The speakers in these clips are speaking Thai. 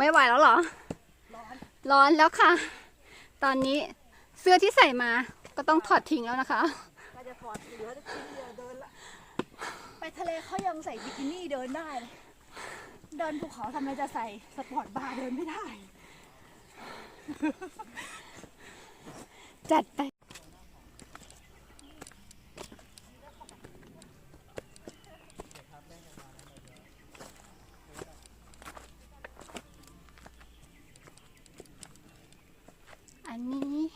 อ้าวเจ๊หนูไม่ไหวแล้วเหรอ ร้อนแล้วค่ะ ตอนนี้เสื้อที่ใส่มาก็ต้องถอดทิ้งแล้วนะคะก็จะถอดเหลือจะทิ้งเดียวเดินละ ไปทะเลเขายังใส่บิกินี่เดินได้เลยเดินภูเขาทำไมจะใส่สปอร์ตบาร์เดินไม่ได้ จัดไป อันนี้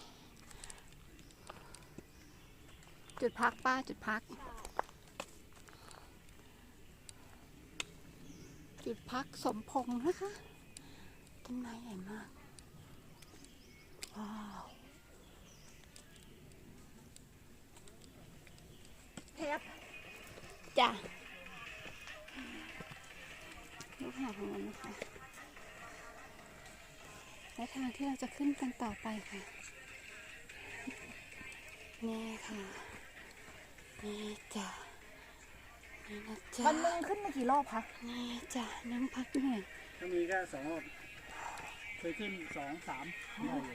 จุดพักป้าจุดพัก จุดพักสมพงษ์นะคะต้นไม้ใหญ่มาก ว้าวเทปจ้ะลูกหาของมันนะคะ และทางที่เราจะขึ้นกันต่อไปค่ะ นี่ค่ะ นี่จ้ะนี่นะจ๊ะวันหนึงขึ้นมากี่รอบคะนี่จ้ะนั่งพักเหนื่อยก็มีแค่สองรอบเคยขึ้นสองสามได้อยู่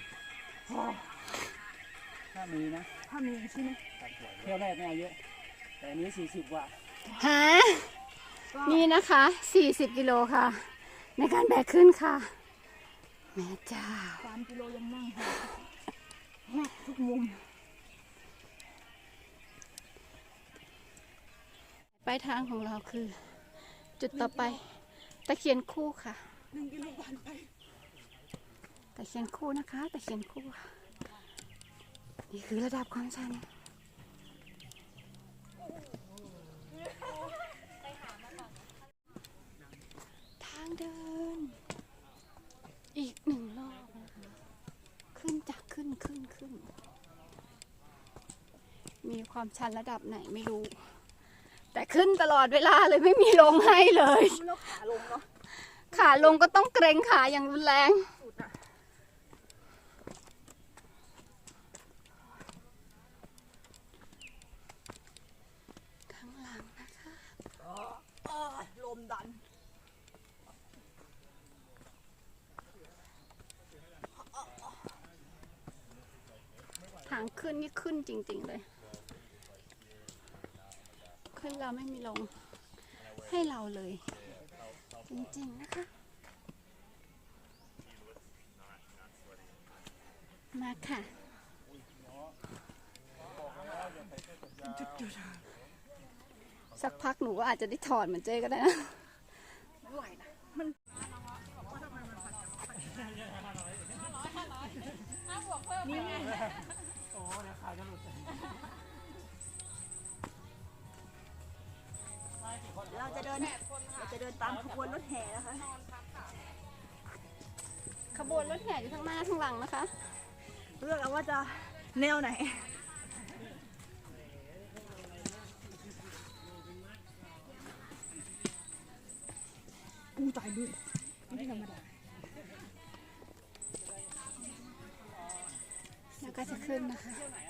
ถ้ามีนะถ้ามีใช่ไหมเที่ยวแรกไม่เอาเยอะ แต่อันนี้สี่สิบกว่าหานี่นะคะ 40กิโลค่ะ ในการแบกขึ้นค่ะแม่จ้าสามกิโลยังนั่งหอบแม่ทุกมุม ปลายทางของเราคือ จุดต่อไป ตะเคียนคู่ค่ะหนึ่งกิโลผ่านไปตะเคียนคู่นะคะตะเคียนคู่ค่ะนี่คือระดับความชันทางเดิน อีกหนึ่งรอบนะคะขึ้นจากขึ้นขึ้นขึ้น มีความชันระดับไหนไม่รู้ แต่ขึ้นตลอดเวลาเลยไม่มีลงให้เลย แล้วขาลงเนาะขาลงก็ต้องเกรงขาอย่างรุนแรง สุดอะข้างหลังนะคะเออลมดันางขึ้นนี่ขึ้นจริง ๆ เลย ขึ้นเราไม่มีลง ให้เราเลย จริง ๆ นะคะ มาค่ะสักพักหนูก็อาจจะได้ถอดเหมือนเจ๊ก็ได้นะไม่ไหวนะมันนี่ไง เดี๋ยวขาจะหลุดเราจะเดินเราจะเดินตามขบวนรถแห่นะคะ ขบวนรถแห่อยู่ข้างหน้าข้างหลังนะคะ เลือกเอาว่าจะแนวไหนอู้ตายด้วยไม่ธรรมดา ก็จะขึ้นนะคะ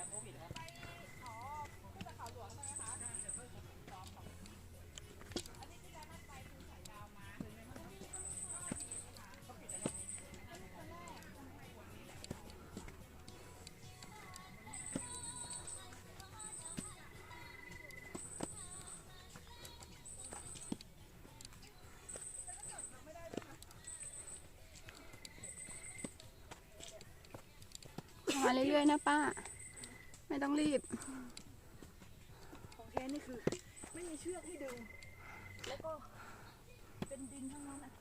มาเรื่อยๆนะป้า ไม่ต้องรีบ ของแท้นี่คือ ไม่มีเชือกให้ดึง แล้วก็เป็นดินทั้งนั้นอะ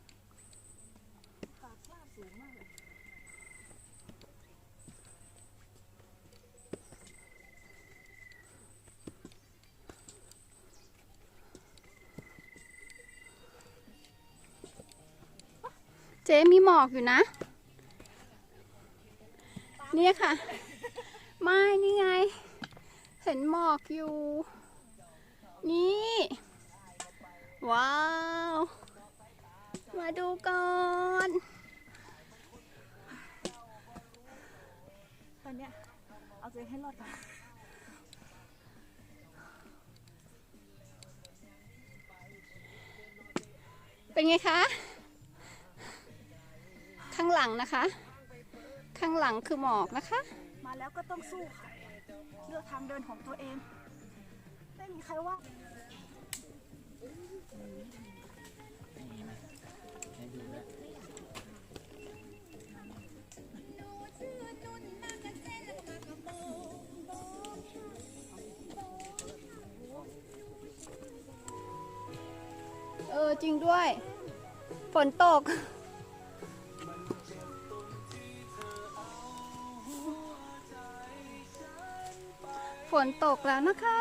ขาคลาดสูงมากเลยเจ๊มีหมอกอยู่นะ เนี่ยค่ะ ไม่นี่ไง เห็นหมอกอยู่ นี่ ว้าว มาดูก่อนตอนเนี้ยเอาตัวเองให้รอดก่อนเป็นไงคะ ข้างหลังนะคะ ข้างหลังคือหมอกนะคะ มาแล้วก็ต้องสู้ค่ะเลือกทางเดินของตัวเอง ไม่มีใครว่าเออจริงด้วย ฝนตก นตกแล้วนะคะ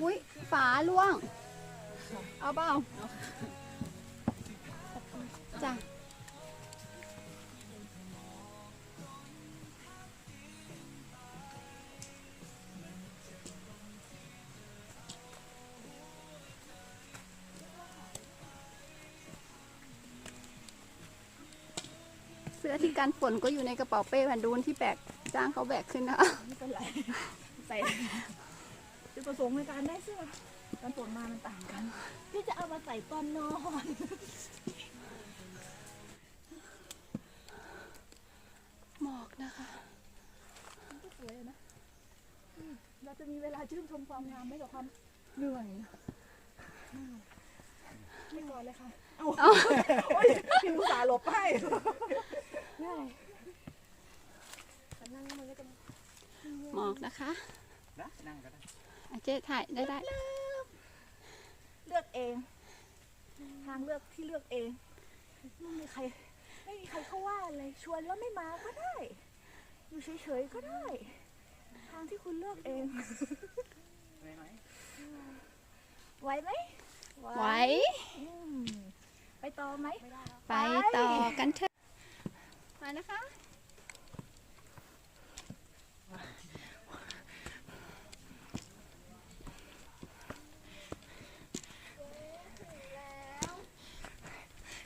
อุ้ยฝาล่วง เอาเปล่าจ้ะ เสื้อที่กันฝนก็อยู่ในกระเป๋าเป้แผ่นดูนที่แบกจ้างเขาแบกขึ้นนะไม่เป็นไรใส่จุดประสงค์ในการได้เสื้อการฝนมามันต่างกัน พี่จะเอามาใส่ตอนนอนหมอกนะคะมันก็สวยนะอืมเราจะมีเวลาชื่นชมความงามไม่กับความเหนื่อยอืมไม่ก่อนเลยค่ะ เอาเอาโอ้ยพี่อุตส่าห์หลบให้ เหนื่อยแต่นั่งมันก็จะหมอกนะคะนะนั่งก็ได้อาเจ๊ถ่ายได้ได้เลือกเอง ทางเลือกที่เลือกเอง ไม่มีใคร ไม่มีใครเขาว่าอะไรชวนแล้วไม่มาก็ได้ อยู่เฉยๆก็ได้ ทางที่คุณเลือกเองไหมไหมไหวไหมไหวอืมไปต่อไหม ไปต่อกันเถอะ มานะคะ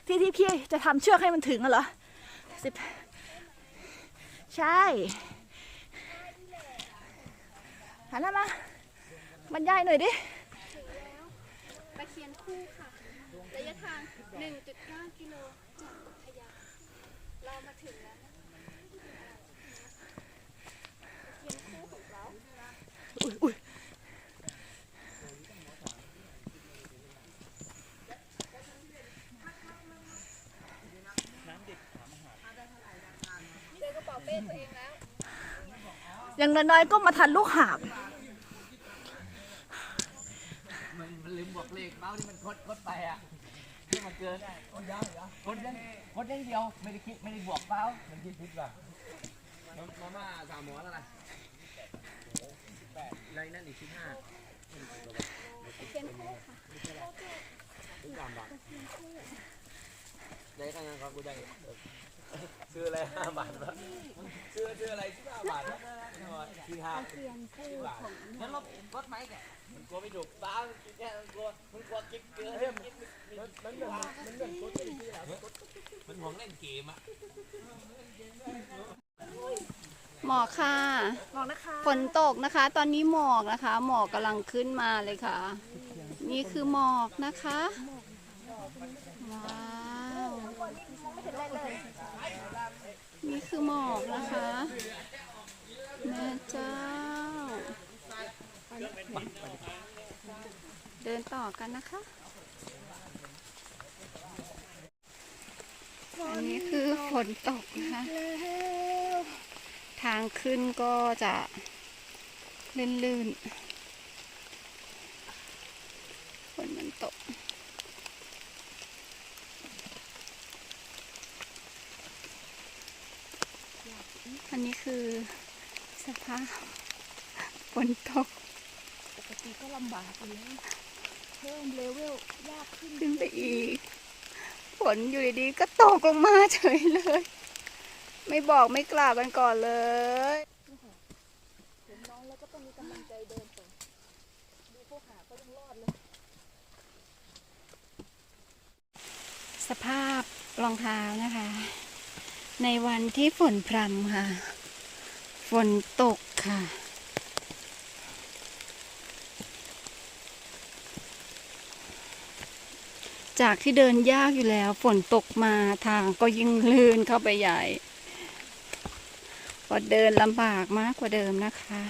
ที่ที่พี่จะทำเชือกให้มันถึงอะเหรอสิบใช่หันหน้ามาบรรยายหน่อยดิไปเคียนคู่ค่ะ ระยะทาง 1.9 กิโลจากพัทยา เรามาถึงแล้วนะอุ้ยอุ้ยเจอกระเป๋าเป้ตัวเองแล้วอย่างน้อยๆก็มาทันลูกหาบมันลืมบวกเลขเมาส์ที่มันคดคดไปอะ เกินกดยังกดยังคดยังเดียวไม่ได้คิดไม่ได้บวกเมาส์มันคิดผิดว่ะมาม่าสามหมอแล้วนะไรนั่นอีกชิ้นห้าไปเคียนคู่ค่ะทุกสามบาทได้กันยังครับกูได้ ซื้ออะไรห้าบาทวะซื้อซื้ออะไรที่ห้าบาทวะที่ห้าเคียนคู่ของงั้นรถรถไหมแกมันกลัวไม่ถูกบ้ามันคิดแค่มันกลัวมันกลัวกิ๊บเกลือมันมันเหมือนมันเหมือนรถที่แล้วมันของเล่นเกมอะหมอกค่ะหมองนะคะฝนตกนะคะ ตอนนี้หมอกนะคะ หมอกกำลังขึ้นมาเลยค่ะ นี่คือหมอกนะคะ ว้าวนี่คือหมอกนะคะ แม่เจ้า เดินต่อกันนะคะ อันนี้คือฝนตกนะคะ ทางขึ้นก็จะลื่นๆฝนมันตก อั นนี้คือสภาพฝนตก ปกติก็ลำบากอยู่แล้วเพิ่มเลเวลยากขึ้นขึ้นไปอีก ฝนอยู่ดีๆก็ตกลงมาเฉยเลย ไม่บอกไม่กล่าวกันก่อนเลยเห็นน้องแล้วก็ต้องมีกำลังใจเดินต่อดูพวกหาก็ยังรอดเลย สภาพรองเท้านะคะ ในวันที่ฝนพรำค่ะ ฝนตกค่ะ จากที่เดินยากอยู่แล้ว ฝนตกมาทางก็ยิ่งลื่นเข้าไปใหญ่ก็เดินลำบากมากกว่าเดิมนะคะ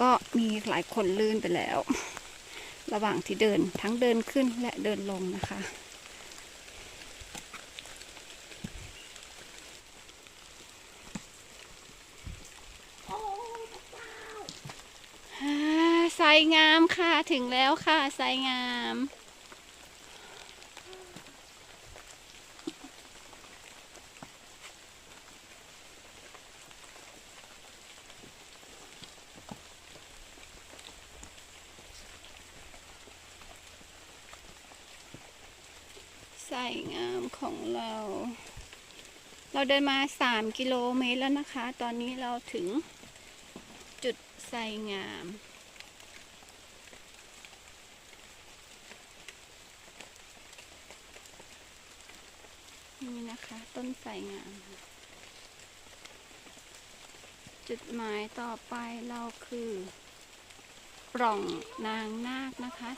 ก็มีหลายคนลื่นไปแล้ว ระหว่างที่เดินทั้งเดินขึ้นและเดินลงนะคะ อ่า ไซงามค่ะถึงแล้วค่ะไซงามไซงามของเรา เราเดินมา 3 กิโลเมตรแล้วนะคะ ตอนนี้เราถึงจุดไซงาม นะคะ ต้นไทรงาม จุดหมายต่อไปเราคือ ปล่องนางนาคนะคะ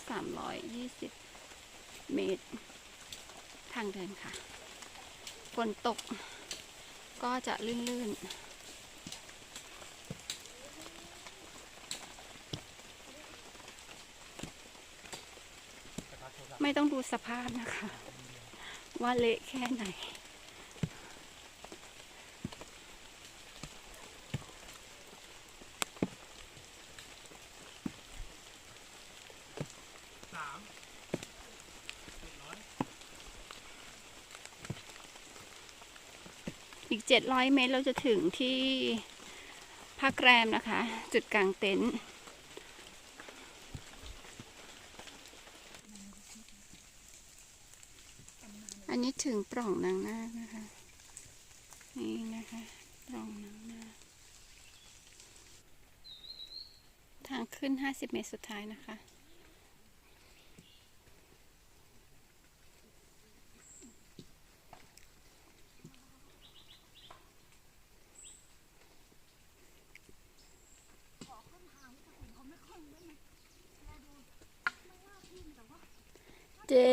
320 เมตร ทางเดินค่ะ ฝนตกก็จะลื่นๆไม่ต้องดูสภาพนะคะ ว่าเละแค่ไหน อีก 700 เมตรเราจะถึงที่พักแรมนะคะ จุดกลางเต็นท์อันนี้ถึงปล่องนางนาคนะคะ นี่นะคะ ปล่องนางนาคทางขึ้น 50 เมตรสุดท้ายนะคะ เจ๊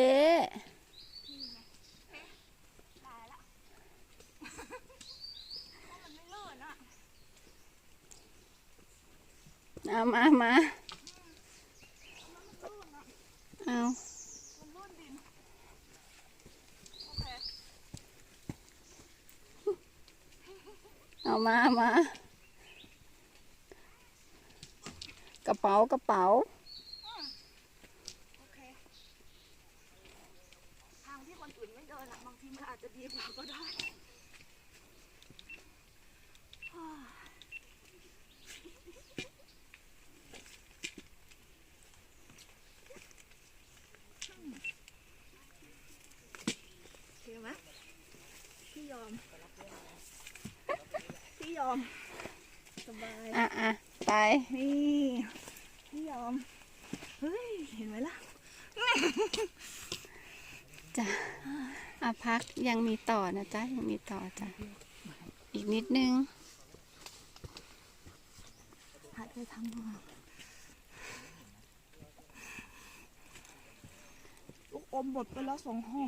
เอามามาเอาเอามามากระเป๋ากระเป๋า โอเค ทางที่คนอื่นไม่เดินอะบางทีมันอาจจะดีกว่าก็ได้ฮ่าโอเคไหมพี่ย อม พี่ยอม สบาย อะอะไป นี่พี่ยอม เฮ้ย เห็นไหมล่ะ จ้ะอะพักยังมีต่อนะจ๊ะ ยังมีต่อจ้ะ อีกนิดนึงหัดไปทำมาลูกอมหมดไปแล้วสองห่อ